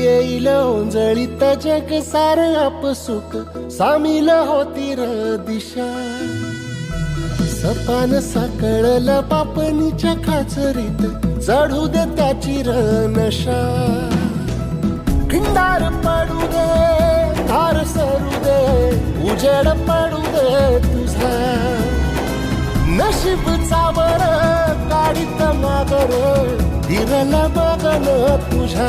येईल ओंजळीत जग सार आपसुक सामील होती र दिशा. सपान साकळलं पापणीच्या खाचरीत. चढू दे त्याची र नशा खिंडार पडू दे धार सरू दे उजेड पडू दे तुझा. नशीब चावर काढीत मागर हिरल बघन तुझ्या